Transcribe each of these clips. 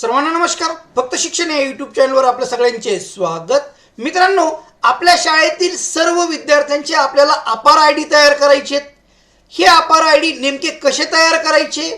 सर्वांना नमस्कार. फक्त शिक्षण या यूट्यूब चॅनलवर आपल्या सगळ्यांचे स्वागत. मित्रांनो आपल्या शाळेतील सर्व विद्यार्थ्यांचे आपल्याला अपार आय डी तयार करायचे हे अपार आय डी नेमके कसे तयार करायचे?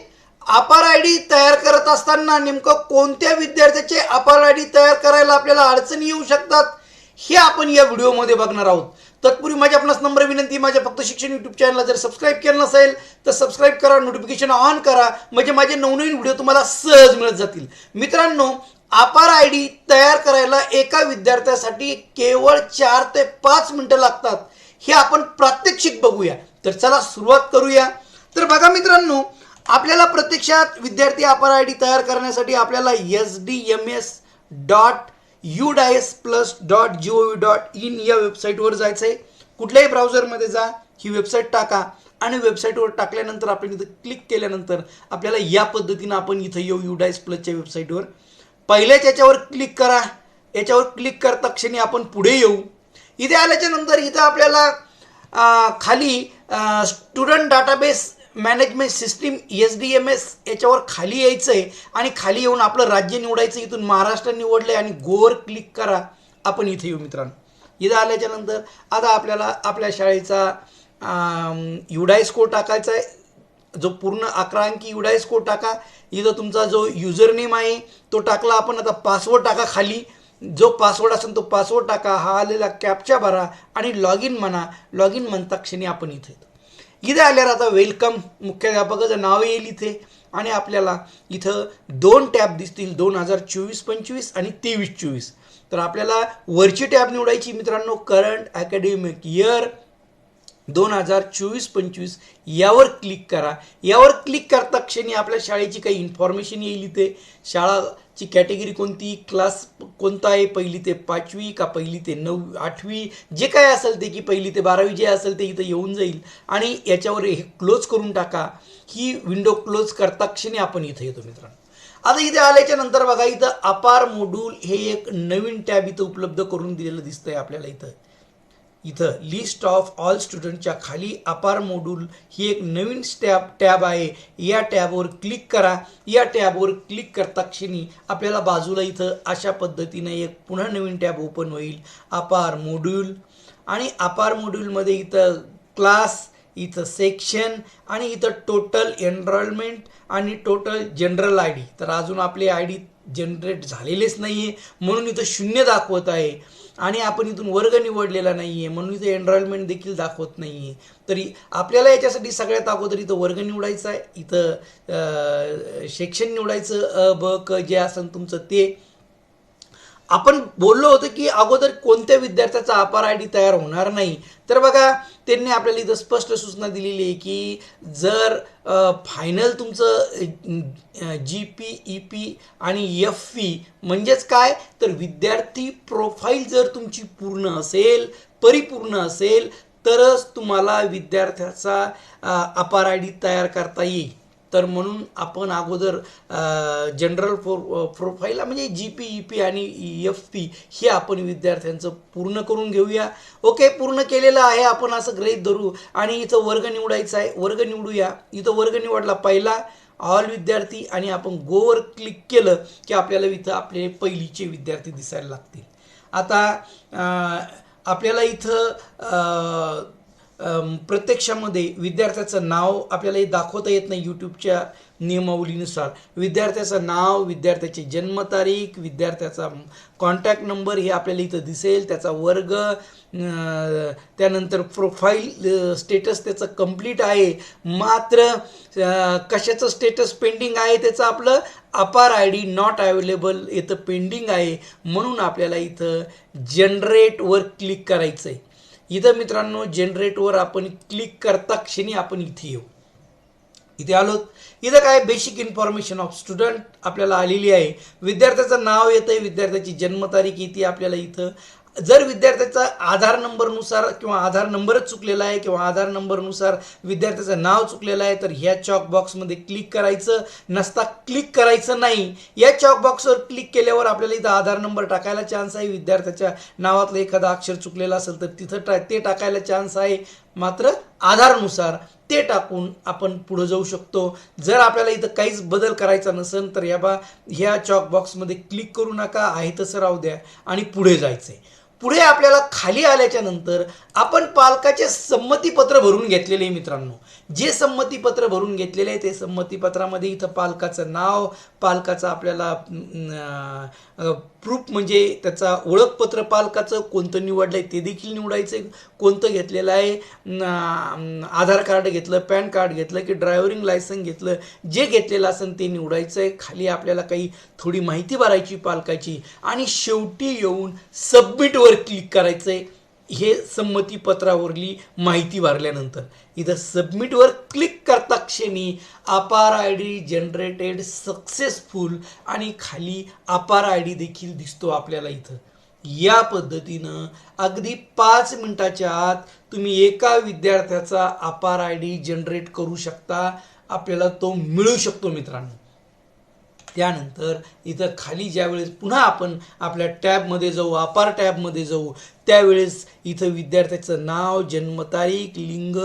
अपार आय डी तयार करत असताना नेमकं कोणत्या विद्यार्थ्याचे अपार आय डी तयार करायला आपल्याला अडचणी येऊ शकतात हे आपण या व्हिडिओमध्ये बघणार आहोत. तत्पूर्वी माझी आपणास नम्र विनंती माझ्या फक्त शिक्षण यूट्यूब चॅनलला जर सबस्क्राईब केलं नसेल तर सबस्क्राईब करा नोटिफिकेशन ऑन करा म्हणजे माझे नवनवीन व्हिडिओ तुम्हाला सहज मिळत जातील. मित्रांनो आपार आय डी तयार करायला एका विद्यार्थ्यासाठी केवळ चार ते पाच मिनटं लागतात. हे आपण प्रात्यक्षिक बघूया. तर चला सुरुवात करूया. तर बघा मित्रांनो आपल्याला प्रत्यक्षात विद्यार्थी आपार आय डी तयार करण्यासाठी आपल्याला S D M S dot U DISE plus dot G O V dot in या वेबसाईटवर जायचं आहे कुठल्याही ब्राउझरमध्ये जा ही वेबसाईट टाका आणि वेबसाईटवर टाकल्यानंतर आपण इथं क्लिक केल्यानंतर आपल्याला या पद्धतीनं आपण इथं येऊ यू डायस प्लसच्या वेबसाईटवर पहिल्याच याच्यावर क्लिक करा. याच्यावर क्लिक करता क्षणी आपण पुढे येऊ. इथे आल्याच्यानंतर इथं आपल्याला खाली student database management system S D M S याच्यावर खाली यायचं आहे आणि खाली येऊन आपलं राज्य निवडायचं इथून महाराष्ट्र निवडलं आहे आणि गोवर क्लिक करा. आपण इथे येऊ मित्रांनो. इथं आल्याच्यानंतर आता आपल्याला आपल्या शाळेचा युडाय स्कोर टाकायचा आहे जो पूर्ण अकरा अंकी युडाय स्कोर टाका. इथं तुमचा जो युजर नेम आहे तो टाकला आपण. आता पासवर्ड टाका खाली. जो पासवर्ड असेल तो पासवर्ड टाका. हा आलेला कॅपचा भरा आणि लॉग इन म्हणा. लॉग इन म्हणता क्षणी आपण इथे येतो. इथे आल्यावर आता वेलकम मुख्याध्यापकाचं नाव येईल इथे. आणि आपल्याला इथं दोन टॅब दिसतील दोन हजार चोवीस पंचवीस आणि तेवीस चोवीस. तर आपल्याला वरची टॅब निवडायची मित्रांनो. करंट अकॅडमिक इयर दोन हजार चोवीस पंचवीस यावर क्लिक करा. यावर क्लिक करता क्षणी आपल्या शाळेची काही इन्फॉर्मेशन येईल इथे. शाळाची कॅटेगरी कोणती? क्लास कोणता आहे? पहिली ते पाचवी का पहिली ते नऊ आठवी? जे काय असेल ते की पहिली ते बारावी जे असेल ते इथं येऊन जाईल. आणि याच्यावर हे क्लोज करून टाका. ही विंडो क्लोज करता क्षणी आपण इथं येतो मित्रांनो. आता इथे आल्याच्यानंतर बघा इथं अपार मोड्यूल हे एक नवीन टॅब इथं उपलब्ध करून दिलेलं दिसतंय आपल्याला इथं. इथं लिस्ट ऑफ ऑल स्टुडंटच्या खाली अपार मोड्यूल ही एक नवीन स्टॅब टॅब आहे. या टॅबवर क्लिक करा. या टॅबवर क्लिक करता क्षणी आपल्याला बाजूला इथं अशा पद्धतीनं एक पुन्हा नवीन टॅब ओपन होईल. अपार मोड्यूल आणि अपार मोड्यूलमध्ये इथं क्लास इथं सेक्शन आणि इथं टोटल एनरोलमेंट आणि टोटल जनरल आय डी तर अजून आपले आय डी जनरेट झालेलेच नाही आहे म्हणून इथं शून्य दाखवत आहे. आणि आपण इथून वर्ग निवडलेला नाही आहे म्हणून इथं एनरोलमेंट देखील दाखवत नाही आहे तरी आपल्याला याच्यासाठी सगळ्यात अगोदर इथं वर्ग निवडायचा आहे. इथं सेक्शन निवडायचं अ ब क जे असेल तुमचं ते आपण बोललो होतो की अगोदर कोणत्या विद्यार्थ्याचा अपार आय डी तयार होणार नाही. तर बघा त्यांनी आपल्याला इथं स्पष्ट सूचना दिलेली आहे की जर फायनल तुमचं जी पी ई पी आणि एफ पी म्हणजेच काय? तर विद्यार्थी प्रोफाईल जर तुमची पूर्ण असेल परिपूर्ण असेल तरच तुम्हाला विद्यार्थ्याचा अपार आय डी तयार करता येईल. तर म्हणून आपण अगोदर जनरल प्रो प्रोफाईल म्हणजे जी पी ई पी आणि एफ पी हे आपण विद्यार्थ्यांचं पूर्ण करून घेऊया. ओके पूर्ण केलेलं आहे. आपण असं ग्रहित धरू. आणि इथं वर्ग निवडायचा आहे. वर्ग निवडूया. इथं वर्ग निवडला पहिला. ऑल विद्यार्थी आणि आपण गोवर क्लिक केलं की आपल्याला इथं आपले पहिलीचे विद्यार्थी दिसायला लागतील. आता आपल्याला इथं प्रत्यक्षामध्ये विद्यार्थ्याचं नाव आपल्याला हे दाखवता येत नाही यूट्यूबच्या नियमावलीनुसार. विद्यार्थ्याचं नाव विद्यार्थ्याची जन्मतारीख विद्यार्थ्याचा कॉन्टॅक्ट नंबर हे आपल्याला इथं दिसेल. त्याचा वर्ग त्यानंतर प्रोफाईल स्टेटस त्याचं कंप्लीट आहे. मात्र कशाचं स्टेटस पेंडिंग आहे त्याचं आपलं? APAAR I D not available इथं पेंडिंग आहे. म्हणून आपल्याला इथं जनरेटवर क्लिक करायचं आहे इथं मित्रांनो जनरेटवर आपण क्लिक करता क्षणी आपण इथे येऊ. इथे आलो. इथं काय बेसिक इन्फॉर्मेशन ऑफ स्टुडंट आपल्याला आलेली आहे. विद्यार्थ्याचं नाव येतं आहे विद्यार्थ्याची जन्मतारीख येते आपल्याला इथं. जर विद्यार्थ्याचा आधार नंबरनुसार किंवा आधार नंबरच चुकलेला आहे किंवा आधार नंबरनुसार विद्यार्थ्याचं नाव चुकलेलं आहे तर ह्या चॉक बॉक्समध्ये क्लिक करायचं. नसता क्लिक करायचं नाही. या चॉक बॉक्सवर क्लिक केल्यावर आपल्याला इथं आधार नंबर टाकायला चान्स आहे. विद्यार्थ्याच्या नावातलं एखादा अक्षर चुकलेला असेल तर तिथं टा ते टाकायला चान्स आहे. मात्र आधारनुसार ते टाकून आपण पुढं जाऊ शकतो. जर आपल्याला इथं काहीच बदल करायचा नसेल तर या बा ह्या चॉक बॉक्समध्ये क्लिक करू नका. आहे तसं राहू द्या. आणि पुढे जायचंय. पुढे आपल्याला खाली आल्याच्यानंतर आपण पालकाचे संमतीपत्र भरून घेतलेले आहे मित्रांनो. जे संमतीपत्र भरून घेतलेले आहे ते संमतीपत्रामध्ये इथं पालकाचं नाव पालकाचं आपल्याला प्रूफ म्हणजे त्याचा ओळखपत्र पालकाचं कोणतं निवडलं आहे ते देखील निवडायचं आहे कोणतं घेतलेलं आहे? आधार कार्ड घेतलं पॅन कार्ड घेतलं की ड्रायव्हरिंग लायसन घेतलं जे घेतलेलं असेल ते निवडायचं आहे खाली आपल्याला काही थोडी माहिती भरायची पालकाची. आणि शेवटी येऊन सबमिटवर क्लिक करायचं आहे हे संमतीपत्रावरली माहिती भरल्यानंतर इथं सबमिटवर क्लिक करता क्षणी अपार आय डी जनरेटेड सक्सेसफुल आणि खाली अपार आय डी देखील दिसतो आपल्याला इथं. या पद्धतीनं अगदी पाच मिनटाच्या आत तुम्ही एका विद्यार्थ्याचा अपार आय डी जनरेट करू शकता. आपल्याला तो मिळू शकतो मित्रांनो. त्यानंतर इथं खाली ज्यावेळेस पुन्हा आपण आपल्या टॅबमध्ये जाऊ अपार टॅबमध्ये जाऊ त्यावेळेस इथं विद्यार्थ्याचं नाव जन्मतारीख लिंग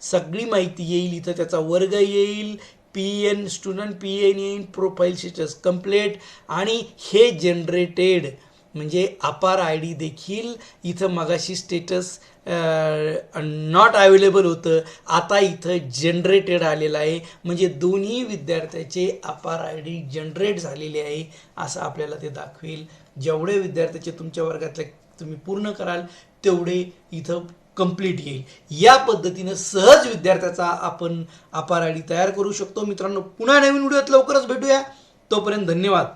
सगळी माहिती येईल. इथं त्याचा वर्ग येईल. P N student P N येईल प्रोफाईल स्टेटस कम्प्लेट आणि हे जनरेटेड म्हणजे अपार आय डी देखील इथं मगाशी स्टेटस नॉट अवेलेबल होतं. आता इथं जनरेटेड आलेलं आहे. म्हणजे दोन्ही विद्यार्थ्याचे अपार आय डी जनरेट झालेले आहे असं आपल्याला ते दाखवेल. जेवढे विद्यार्थ्याचे तुमच्या वर्गातले तुम्ही पूर्ण कराल तेवढे इथं कंप्लीट येईल. या पद्धतीनं सहज विद्यार्थ्याचा आपण अपार आय डी तयार करू शकतो. मित्रांनो पुन्हा नवीन व्हिडिओत लवकरच भेटूया. तोपर्यंत धन्यवाद.